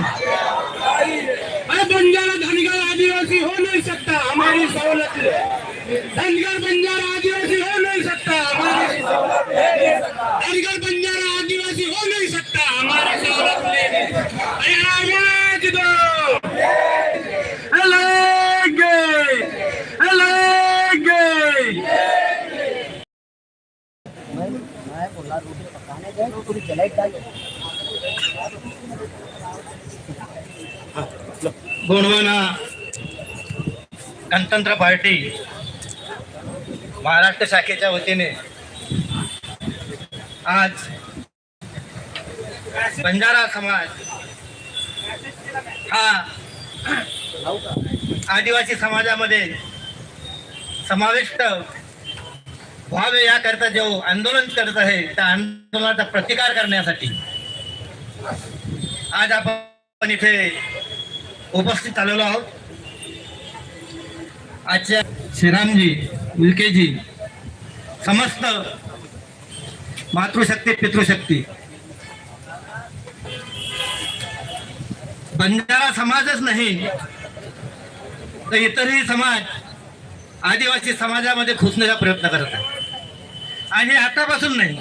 अरे बंजारा धनगर आदिवासी हो नहीं सकता हमारी सहूलत धनगर बंजारा आदिवासी हो नहीं सकता हमारी सहुलत ले धनगर बंजारा आदिवासी हो नहीं सकता हमारी सहुलत ले अरे आवाज दो अलगे अलगे गोंडवाना गणतंत्र पार्टी महाराष्ट्र शाखेच्या वतीने आज बंजारा समाज हा आदिवासी समाजामध्ये समाविष्ट व्हावे याकरता जो आंदोलन करत आहे त्या आंदोलनाचा प्रतिकार करण्यासाठी आज आपण इथे उपस्थित आलेलो आहोत. आजच्या श्रीरामजी उल्केजी समस्त मातृशक्ती पितृशक्ती. बंजारा समाजच नाही तर इतरही समाज आदिवासी समाजामध्ये घुसण्याचा प्रयत्न करत आहे. आणि आतापासून नाही.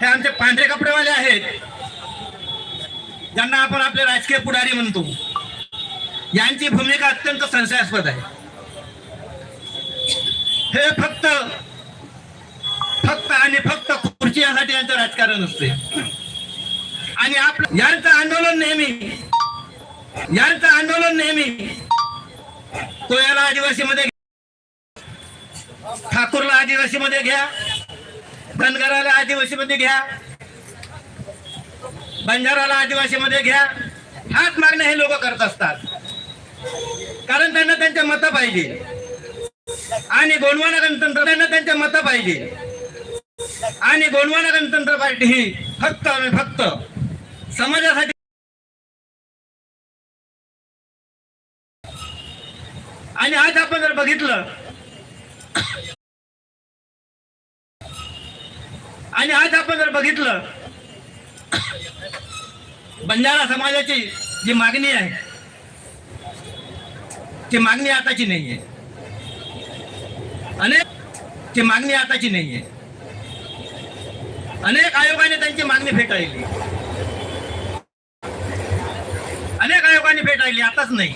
हे आमचे पांढरे कपडेवाले आहेत. ज्यांना आपण आपले राजकीय पुढारी म्हणतो यांची भूमिका अत्यंत संशयास्पद आहे. हे फक्त फक्त आणि फक्त खुर्ची यासाठी यांचं राजकारण असते आणि आपलं यांचं आंदोलन नेहमी यांचं आंदोलन नेहमी कोयाला आदिवासीमध्ये ठाकूरला आदिवासी मध्ये घ्या. धनगराला आदिवासीमध्ये घ्या. बंजाराला आदिवासीमध्ये घ्या. हाच मागणं हे लोक करत असतात. कारण त्यांना त्यांच्या मतं पाहिजे. आणि गोंडवाना गणतंत्र त्यांना त्यांच्या मतं पाहिजे. आणि गोंडवाना गणतंत्र पार्टी ही फक्त आणि फक्त समाजासाठी आणि आज आपण जर बघितलं आणि आज आपण जर बघितलं बंजारा समाजाची जी मागणी आहे ती मागणी आताची नाहीये. अनेक ती मागणी आताची नाहीये. अनेक आयोगाने त्यांची मागणी फेटाळली. अनेक आयोगाने फेटाळली आताच नाही.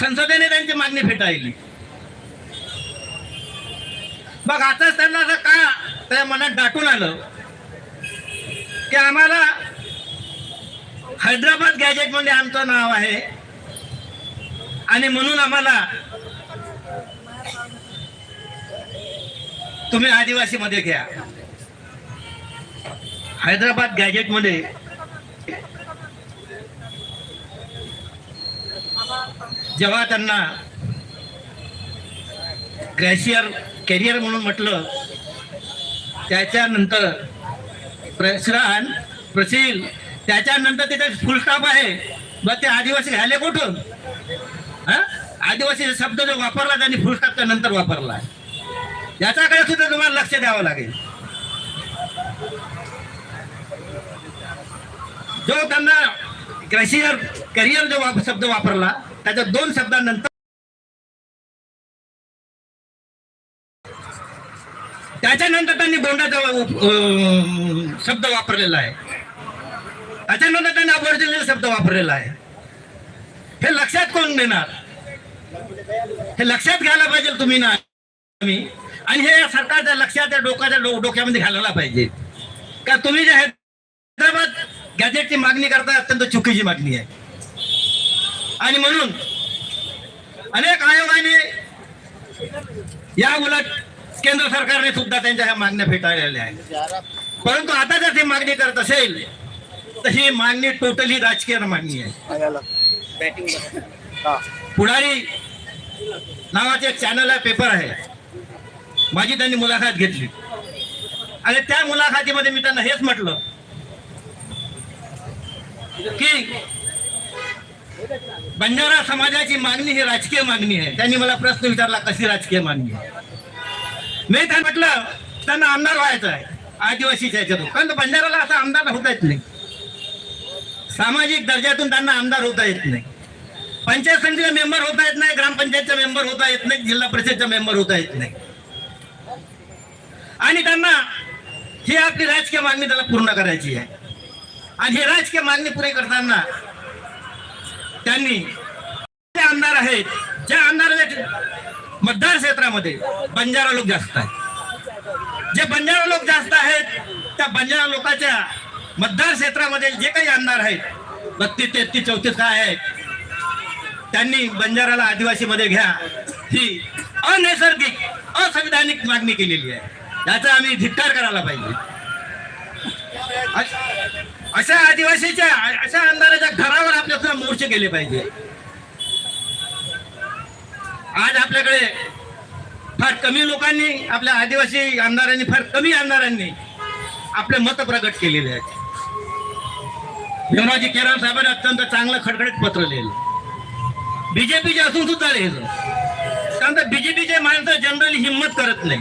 संसदेने त्यांची मागणी फेटाळली. मग आताच त्यांना असं का त्या मनात दाटून आलं? की आम्हाला हैदराबाद गॅजेटमध्ये आमचं नाव आहे. आणि म्हणून आम्हाला तुम्ही आदिवासी मध्ये घ्या. हैदराबाद गॅजेटमध्ये जेव्हा त्यांना ग्रॅशियर कॅरियर म्हणून म्हटलं त्याच्यानंतर प्रसरान प्रसील त्याच्यानंतर तिथे फुल स्टॉप आहे. मग ते आदिवासी घ्यायला कुठून? हा? आदिवासी शब्द जो वापरला त्यांनी फुल स्टॉपच्या नंतर वापरला. याच्याकडे सुद्धा तुम्हाला लक्ष द्यावं लागेल. जो त्यांना क्रेशियर करिअर जो शब्द वापरला त्याच्या दोन शब्दांनंतर त्याच्यानंतर त्यांनी बोंडाचा शब्द वापरलेला आहे. त्याच्यानंतर त्यांनी अबोरिजिनल शब्द वापरलेला आहे. हे लक्षात कोण देणार? हे लक्षात घ्यायला पाहिजे तुम्ही ना तुम्ही आणि हे सरकारच्या लक्षात डोक्याच्या डोक्यामध्ये घालायला पाहिजे. का तुम्ही जे हैदराबाद गॅजेटची मागणी करता अत्यंत चुकीची मागणी आहे. आणि म्हणून अनेक आयोगाने या उलट केंद्र सरकारने सुद्धा त्यांच्या ह्या मागण्या फेटाळलेल्या आहेत. परंतु आता जर ती मागणी करत असेल तर ही मागणी टोटली राजकीय मागणी आहे. पुढारी नावाचे एक चॅनल आहे पेपर आहे. माझी त्यांनी मुलाखत घेतली. आणि त्या मुलाखतीमध्ये मी त्यांना हेच म्हटलं की बंजारा समाजाची मागणी ही राजकीय मागणी आहे. त्यांनी मला प्रश्न विचारला कशी राजकीय मागणी आहे? नाही त्यांना म्हटलं त्यांना आमदार व्हायचं आहे. आदिवासीच्या ह्याच्यातून कारण बंजाराला असा आमदार होता येत नाही. सामाजिक दर्जातून त्यांना आमदार होता येत नाही. पंचायत समितीचा मेंबर होता येत नाही ग्रामपंचायतचा मेंबर होता येत नाही जिल्हा परिषदचा मेंबर होता येत नाही. आणि त्यांना ही आपली राजकीय मागणी त्याला पूर्ण करायची आहे. आणि ही राजकीय मागणी पुरे करताना त्यांनी आमदार आहेत मतदार क्षेत्रामध्ये बंजारा लोक जास्त आहेत. जे बंजारा लोक जास्त आहेत त्या बंजारा लोकांच्या मतदार क्षेत्रामध्ये जे काही आमदार आहेत बत्तीस तेहतीस चौतीस काय आहेत त्यांनी बंजाराला आदिवासीमध्ये घ्या. ही अनैसर्गिक असंविधानिक मागणी केलेली आहे. याचा आम्ही धिक्कार करायला पाहिजे. अशा आदिवासीच्या अशा आमदाराच्या घरावर आपल्या मोर्चे केले पाहिजे. आज आपल्याकडे फार कमी लोकांनी आपल्या आदिवासी आमदारांनी फार कमी आमदारांनी आपले मत प्रकट केलेले आहेत. भीमरावजी केराम साहेबांनी अत्यंत चांगलं खडखडीत पत्र लिहिलं. बीजेपीचे असून सुद्धा लिहिलं. कारण बीजेपीचे माणसं जनरली हिंमत करत नाही.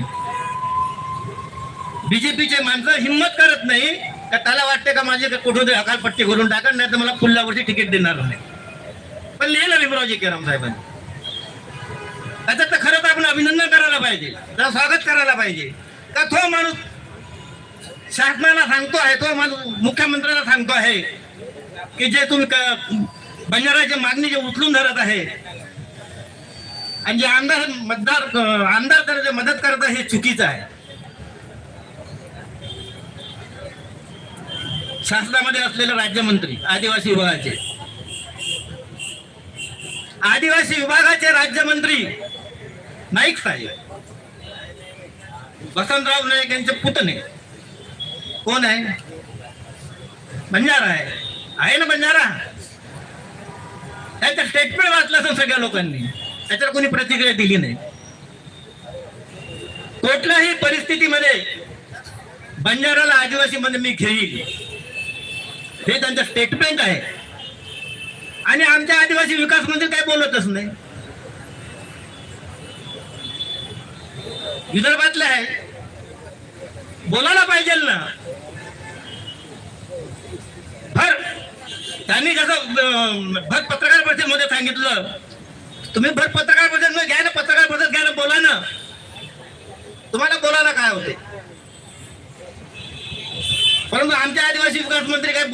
बीजेपीचे माणसं हिंमत करत नाही का त्याला वाटते का माझे कुठून तरी हकालपट्टी करून टाकत नाही तर मला पुढल्या तिकीट देणार नाही. पण लिहिलं भीमरावजी केराम साहेबांनी. आता तर खरंच आपण अभिनंदन करायला पाहिजे. त्याचं स्वागत करायला पाहिजे. का तो माणूस शासनाला सांगतो आहे तो माणूस मुख्यमंत्र्यांना सांगतो आहे की जे तुम्ही बंजाराची मागणी जे उचलून धरत आहे आणि जे आमदार मतदार आमदार तर जे मदत करत आहे हे चुकीचं आहे. शासनामध्ये असलेले राज्यमंत्री आदिवासी विभागाचे. आदिवासी विभागाचे राज्यमंत्री नाईक साहेब. वसंतराव नाईक यांचे पुतणे. कोण आहे? बंजारा आहे. आहे ना बंजारा? त्याचं स्टेटमेंट वाचलं असं सगळ्या लोकांनी. त्याच्यावर कोणी प्रतिक्रिया दिली नाही. कुठल्याही परिस्थितीमध्ये बंजाराला आदिवासी मध्ये मी घेईल. हे त्यांचं स्टेटमेंट आहे. आणि आमच्या आदिवासी विकास मंत्री काही बोलतच नाही. विदर्भातले आहे. बोलायला पाहिजे ना. भर. त्यांनी जसं भर पत्रकार परिषदेमध्ये सांगितलं. तुम्ही भर पत्रकार परिषद घ्या ना पत्रकार परिषद घ्या ना बोला ना. तुम्हाला बोलायला काय होते? परंतु आमच्या आदिवासी विकास मंत्री काय बोल